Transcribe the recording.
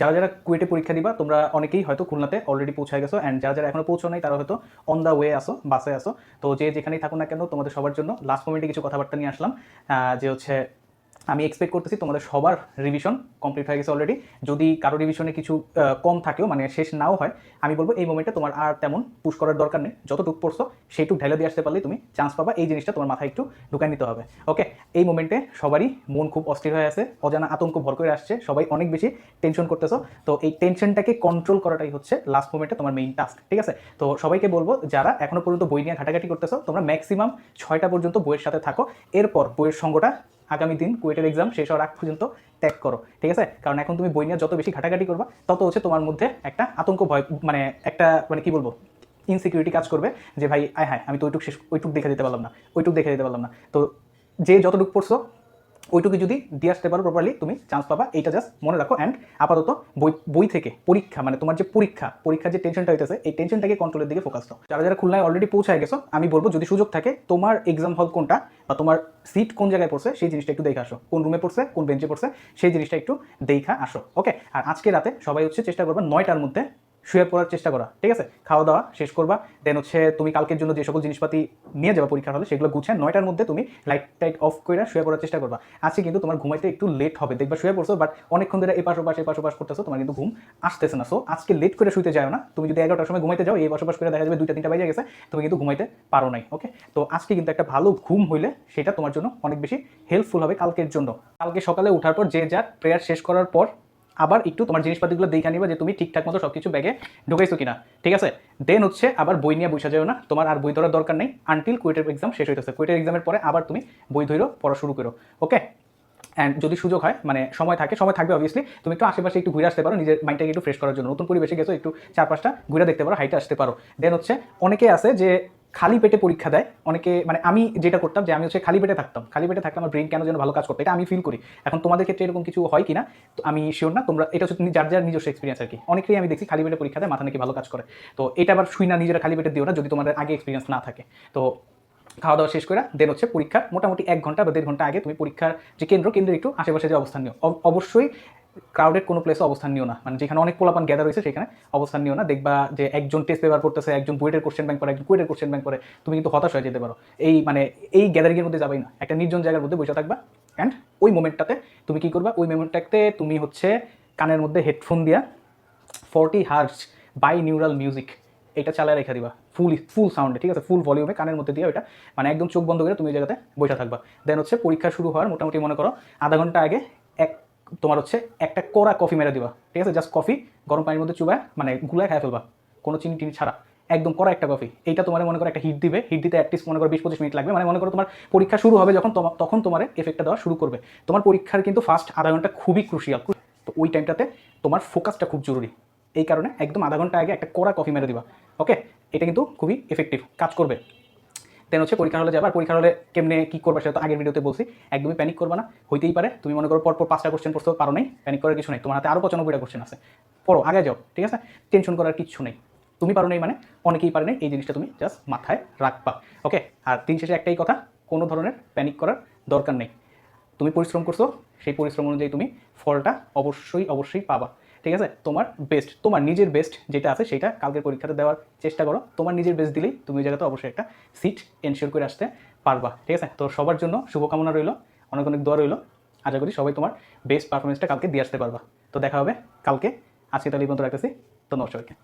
যারা যারা কুয়েটে পরীক্ষা দিবা, তোমরা অনেকেই হয়তো খুলনাতে অলরেডি পৌঁছায় গেছো অ্যান্ড যারা যারা এখনও পৌঁছো নাই, তারা হয়তো অন দ্য ওয়ে আসো বাসে আসো তো যে যেখানেই থাকুন না কেন, তোমাদের সবার জন্য লাস্ট মোমেন্টে কিছু কথাবার্তা নিয়ে আসলাম যে হচ্ছে আমি এক্সপেক্ট করতেছি তোমাদের সবার রিভিশন কমপ্লিট হয়ে গেছে অলরেডি যদি কারও রিভিশনে কিছু কম থাকেও মানে শেষ নাও হয়, আমি বলব এই মোমেন্টে তোমার আর তেমন পুশ করার দরকার নেই। যতটুকু পড়ছো সেইটুকু ঢেলে দিয়ে আসতে পারলে তুমি চান্স পাবা, এই জিনিসটা তোমার মাথায় একটু ঢুকাই নিতে হবে। ওকে এই মোমেন্টে সবারই মন খুব অস্থির হয়ে আছে, অজানা আতঙ্ক ভর করে আসছে, সবাই অনেক বেশি টেনশন করতেছো। তো এই টেনশনটাকে কন্ট্রোল করাটাই হচ্ছে লাস্ট মোমেন্টে তোমার মেইন টাস্ক ঠিক আছে? তো সবাইকে বলব, যারা এখনও পর্যন্ত বই নিয়ে ঘাটাঘাটি করতেছো, তোমরা ম্যাক্সিমাম ছয়টা পর্যন্ত বইয়ের সাথে থাকো। এরপর বইয়ের সঙ্গটা আগামী দিন কুয়েটের এক্সাম শেষ হওয়ার আগ পর্যন্ত ত্যাগ করো, ঠিক আছে? কারণ এখন তুমি বই নিয়ে যত বেশি ঘাটাঘাটি করবা, তত হচ্ছে তোমার মধ্যে একটা আতঙ্ক ভয় মানে একটা মানে কি বলব ইনসিকিউরিটি কাজ করবে যে ভাই, আয় হ্যাঁ আমি তো ওইটুক শেষ, ওইটুক দেখে দিতে পারলাম না, ওইটুক দেখে দিতে পারলাম না। তো যে যতটুক পড়ছো, ওইটুকু যদি দিয়ে আসতে পারো প্রপারলি তুমি চান্স পাবা, এইটা জাস্ট মনে রাখো অ্যান্ড আপাতত বই বই থেকে পরীক্ষা মানে তোমার যে পরীক্ষা, পরীক্ষার যে টেনশনটা হইতেছে, এই টেনশনটাকে কন্ট্রোলের দিকে ফোকাস দাও যারা যারা খুলনায় অলরেডি পৌঁছায় গেছো, আমি বলব যদি সুযোগ থাকে, তোমার এক্সাম হল কোনটা বা তোমার সিট কোন জায়গায় পড়ছে, সেই জিনিসটা একটু দেখে আসো। কোন রুমে পড়ছে, কোন বেঞ্চে পড়ছে, সেই জিনিসটা একটু দেখা আসো ওকে আর আজকে রাতে সবাই হচ্ছে চেষ্টা করবে নয়টার মধ্যে শুয়ে পড়ার চেষ্টা করা, ঠিক আছে? খাওয়া দাওয়া শেষ করবা দেন হচ্ছে তুমি কালকের জন্য যে সকল জিনিসপাতি নিয়ে যাবা পরীক্ষার হলে সেগুলো গুছিয়ে নয়টার মধ্যে তুমি লাইট টাইট অফ করে শুয়ে পড়ার চেষ্টা করবা। আজকে কিন্তু তোমার ঘুমাইতে একটু লেট হবে, দেখবা শুয়ে পড়ছো বাট অনেকক্ষণ ধরে এপাশ ওপাশ এপাশ ওপাশ করতেছো, তোমার কিন্তু ঘুম আসতেছে না। সো আজকে লেট করে শুতে যাও না, তুমি যদি এগারোটার সময় ঘুমাইতে যাও, এই বসবাস করে দেখা যাবে দুইটা তিনটা বাজে গেছে, তুমি কিন্তু ঘুমাইতে পারো নাই ওকে তো আজকে কিন্তু একটা ভালো ঘুম হইলে সেটা তোমার জন্য অনেক বেশি হেল্পফুল হবে কালকের জন্য। কালকে সকালে ওঠার পর যে যার প্রেয়ার শেষ করার পর আবার একটু তোমার জিনিসপাতিগুলো দেখে নিবা যে তুমি ঠিকঠাক মতো সব কিছু ব্যাগে ঢুকাইছো কিনা, ঠিক আছে? দেন হচ্ছে আবার বই নিয়ে বসে যাও না, তোমার আর বই ধরার দরকার নেই আনটিল কুয়েটের এক্সাম শেষ হইতেছে। কুয়েটের এক্সামের পরে আবার তুমি বই ধরো পড়া শুরু করো ওকে অ্যান্ড যদি সুযোগ হয় মানে সময় থাকে, সময় থাকবে অবভিয়াসলি তুমি একটু আশেপাশে একটু ঘুরে আসতে পারো, নিজের মাইন্ডটাকে একটু ফ্রেশ করার জন্য। নতুন পরিবেশে গেছো, একটু চার পাঁচটা ঘুরে দেখতে পারো হাইটে আসতে পারো। দেন হচ্ছে অনেকে আছে যে খালি পেটে পরীক্ষা দেয়। অনেকে মানে আমি যেটা করতাম যে আমি হচ্ছে খালি পেটে থাকতাম। খালি পেটে থাকলে আমার ব্রেন কেন যেন ভালো কাজ করতো? এটা আমি ফিল করি। এখন তোমাদের ক্ষেত্রে এরকম কিছু হয় কিনা, তো আমি শিওর না। তোমরা, এটা হচ্ছে যার যার নিজস্ব এক্সপিরিয়েন্স আর কি। অনেকেই আমি দেখছি খালি পেটে পরীক্ষা দেয়, মাথা নাকি ভালো কাজ করে। তো এটা আবার শুই না, নিজেরা খালি পেটে দিও না যদি তোমাদের আগে এক্সপিরিয়েন্স না থাকে। তো খাওয়া দাওয়া শেষ করে দেন হচ্ছে পরীক্ষার মোটামুটি এক ঘণ্টা বা দেড় ঘণ্টা আগে তুমি পরীক্ষার যে কেন্দ্র, কেন্দ্রে একটু আশেপাশে যে অবস্থান নিও। অবশ্যই ক্রাউডেড কোনো প্লেসে অবস্থান নিও না। মানে যেখানে অনেক পোলাপান গ্যাদার হয়েছে, সেখানে অবস্থান নিও না। দেখবা যে একজন টেস্ট পেপার করতেছে একজন বুয়েটের কোশ্চেন ব্যাংক করে একজন কুয়েটের কোশ্চেন ব্যাংক করে তুমি কিন্তু হতাশ হয়ে যেতে পারো। এই মানে এই গ্যাদারিংয়ের মধ্যে যাবেই না। একটা নির্জন জায়গার মধ্যে বসে থাকবা অ্যান্ড ওই মোমেন্টটাতে তুমি কি করবা? ওই মোমেন্টটাতে তুমি হচ্ছে কানের মধ্যে হেডফোন দিয়া forty hours by neural music এটা চালায় রেখে দিবা। ফুল ফুল সাউন্ডে ঠিক আছে? ফুল ভলিউমে কানের মধ্যে দিয়ে ওইটা মানে একদম চোখ বন্ধ করে তুমি ওই জায়গাতে বসে থাকবা। দেন হচ্ছে পরীক্ষা শুরু হওয়ার মোটামুটি মনে করো আধা ঘণ্টা আগে এক তোমার হচ্ছে একটা কড়া কফি মেরে দিবা, ঠিক আছে? জাস্ট কফি, গরম পানির মধ্যে চুবায় মানে গুলায় খায় ফেলবা, কোনো চিনি টিনি ছাড়া। একদম কড়া একটা কফি। এইটা তোমার মনে করো একটা হিট দিবে। হিট দিতে অ্যাটলিস্ট মনে করো বিশ পঁচিশ মিনিট লাগবে। মানে মনে করো তোমার পরীক্ষা শুরু হবে যখন তখন তোমার এফেক্টটা দেওয়া শুরু করবে। তোমার পরীক্ষার কিন্তু ফার্স্ট আধা ঘণ্টা খুবই ক্রুশিয়াল তো ওই টাইমটাতে তোমার ফোকাসটা খুব জরুরি। এই কারণে একদম আধা ঘণ্টা আগে একটা কড়া কফি মেরে দিবা। ওকে এটা কিন্তু খুবই এফেক্টিভ কাজ করবে। দেন হচ্ছে পরীক্ষা হলে যাবার পরীক্ষা হলে কেমনে কি করবে সেটা তো আগের ভিডিওতে বলছি। একদমই প্যানিক করবে না, হইতেই পারে। তুমি মনে করো পরপর পাঁচটা কোশ্চেন পড়তে পারো নাই প্যানিক করার কিছু নেই। তোমার হাতে আরও পঁচানব্বইটা কোশ্চেন আছে। পড়ো, আগে যাও, ঠিক আছে? টেনশন করার কিছু নেই। তুমি পারো নাই মানে অনেকেই পারে নাই, এই জিনিসটা তুমি জাস্ট মাথায় রাখবা ওকে আর দিন শেষে একটাই কথা, কোনো ধরনের প্যানিক করার দরকার নেই। তুমি পরিশ্রম করছ, সেই পরিশ্রম অনুযায়ী তুমি ফলটা অবশ্যই অবশ্যই পাবা। ঠিক আছে? তোমার বেস্ট তোমার নিজের বেস্ট যেটা আছে সেটা কালকের পরীক্ষাতে দেওয়ার চেষ্টা করো। তোমার নিজের বেস্ট দিলেই তুমি ওই জায়গাতে অবশ্যই একটা সিট এনশিওর করে আসতে পারবা, ঠিক আছে? তো সবার জন্য শুভকামনা রইল অনেক অনেক দোয়া রইল। আশা করি সবাই তোমার বেস্ট পারফরমেন্সটা কালকে দিয়ে আসতে পারবা। তো দেখা হবে কালকে। আজকে তাহলে এই পর্যন্ত রাখতেছি। তো সবাইকে।